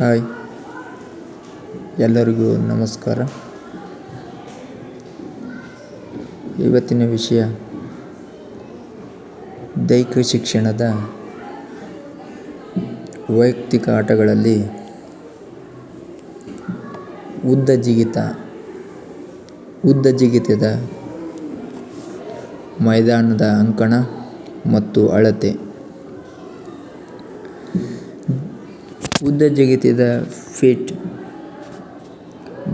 Hi. ಎಲ್ಲರಿಗೂ ನಮಸ್ಕಾರ. ಇವತ್ತಿನ ವಿಷಯ ದೈಹಿಕ ಶಿಕ್ಷಣದ ವೈಯಕ್ತಿಕ ಆಟಗಳಲ್ಲಿ ಉದ್ದ ಜಿಗಿತ, ಉದ್ದ ಜಿಗಿತದ ಮೈದಾನದ ಅಂಕಣ ಮತ್ತು ಅಳತೆ. ಉದ್ದ ಜಿಗಿತದ ಫೀಟ್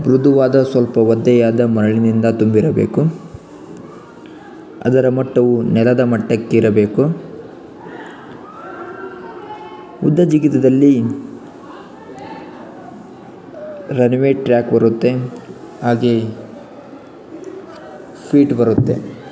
ಮೃದುವಾದ ಸ್ವಲ್ಪ ಒದ್ದೆಯಾದ ಮರಳಿನಿಂದ ತುಂಬಿರಬೇಕು. ಅದರ ಮಟ್ಟವು ನೆಲದ ಮಟ್ಟಕ್ಕಿರಬೇಕು. ಉದ್ದ ಜಿಗಿತದಲ್ಲಿ ರನ್ವೇ ಟ್ರ್ಯಾಕ್ ಬರುತ್ತೆ. ಹಾಗೆ ಫೀಟ್ ಬರುತ್ತೆ.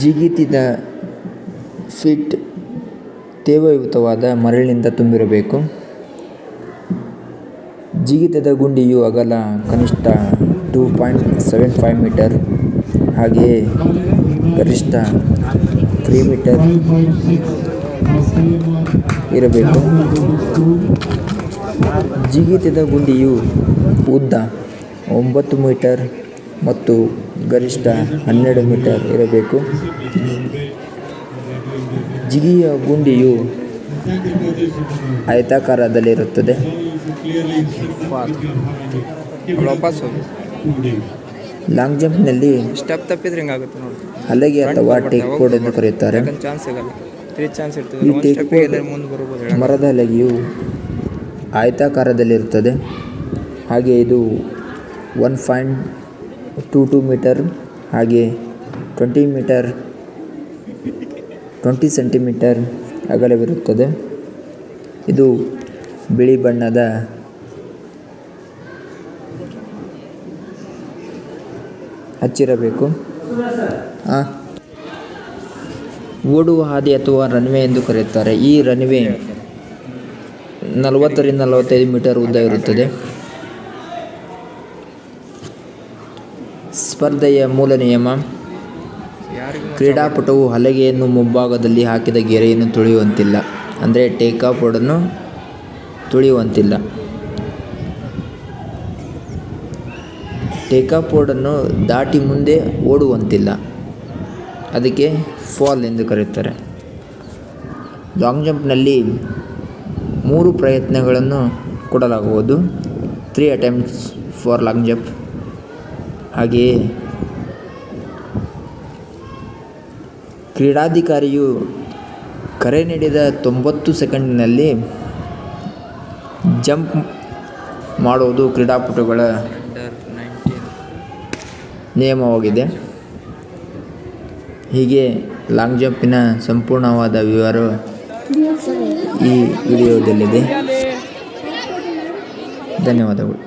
ಜಿಗಿತದ ಫಿಟ್ ತೇವಯುತವಾದ ಮರಳಿನಿಂದ ತುಂಬಿರಬೇಕು. ಜಿಗಿತದ ಗುಂಡಿಯು ಅಗಲ ಕನಿಷ್ಠ two point seven five metre, ಹಾಗೆಯೇ ಗರಿಷ್ಠ ತ್ರೀ ಮೀಟರ್ ಇರಬೇಕು. ಜಿಗಿತದ ಗುಂಡಿಯು ಉದ್ದ ಒಂಬತ್ತು ಮೀಟರ್ ಮತ್ತು ಗರಿಷ್ಠ ಹನ್ನೆರಡು ಮೀಟರ್ ಇರಬೇಕು. ಜಿಗಿಯ ಗುಂಡಿಯು ಆಯತಾಕಾರದಲ್ಲಿರುತ್ತದೆ. ಲಾಂಗ್ ಜಂಪ್ನಲ್ಲಿ ಸ್ಟೆಪ್ ತಪ್ಪಿದ್ರೆ ಹಿಂಗಾಗುತ್ತೆ ನೋಡಿ. ಹಲಗೆ ಅಥವಾ ಟೇಕ್ ಬೋರ್ಡ್ ಎಂದು ಕರೆಯುತ್ತಾರೆ. ಚಾನ್ಸ್ ಸಿಗಲ್ಲ. ತ್ರೀ ಚಾನ್ಸ್ ಇರ್ತದೆ. ಈ ಟೇಕ್ ಬೋರ್ಡ್. ಮರದ ಹಲಗೆಯು ಆಯತಾಕಾರದಲ್ಲಿರುತ್ತದೆ. ಹಾಗೆ ಇದು one point two two metre, ಹಾಗೆ ಟ್ವೆಂಟಿ ಮೀಟರ್, ಟ್ವೆಂಟಿ ಸೆಂಟಿಮೀಟರ್ ಅಗಲವಿರುತ್ತದೆ. ಇದು ಬಿಳಿ ಬಣ್ಣದ ಹಚ್ಚಿರಬೇಕು. ಓಡುವ ಹಾದಿ ಅಥವಾ ರನ್ವೆ ಎಂದು ಕರೆಯುತ್ತಾರೆ. ಈ ರನ್ವೆ ನಲವತ್ತರಿಂದ ನಲವತ್ತೈದು ಮೀಟರ್ ಉದ್ದ ಇರುತ್ತದೆ. ಸ್ಪರ್ಧೆಯ ಮೂಲ ನಿಯಮ. ಕ್ರೀಡಾಪಟುವು ಹಲಗೆಯನ್ನು ಮುಂಭಾಗದಲ್ಲಿ ಹಾಕಿದ ಗೆರೆಯನ್ನು ತುಳಿಯುವಂತಿಲ್ಲ. ಅಂದರೆ ಟೇಕ್ ಆಫ್ ಬೋರ್ಡನ್ನು ತುಳಿಯುವಂತಿಲ್ಲ. ಟೇಕ್ ಆಫ್ ಬೋರ್ಡನ್ನು ದಾಟಿ ಮುಂದೆ ಓಡುವಂತಿಲ್ಲ. ಅದಕ್ಕೆ ಫಾಲ್ ಎಂದು ಕರೆಯುತ್ತಾರೆ. ಲಾಂಗ್ ಜಂಪ್ನಲ್ಲಿ ಮೂರು ಪ್ರಯತ್ನಗಳನ್ನು ಕೊಡಲಾಗುವುದು. Three attempts for long jump ಹಾಗೆಯೇ ಕ್ರೀಡಾಧಿಕಾರಿಯು ಕರೆ ನೀಡಿದ ತೊಂಬತ್ತು ಸೆಕೆಂಡಿನಲ್ಲಿ ಜಂಪ್ ಮಾಡುವುದು ಕ್ರೀಡಾಪಟುಗಳ ನಿಯಮವಾಗಿದೆ. ಹೀಗೆ ಲಾಂಗ್ ಜಂಪಿನ ಸಂಪೂರ್ಣವಾದ ವಿವರ ಈ ವಿಡಿಯೋದಲ್ಲಿದೆ. ಧನ್ಯವಾದಗಳು.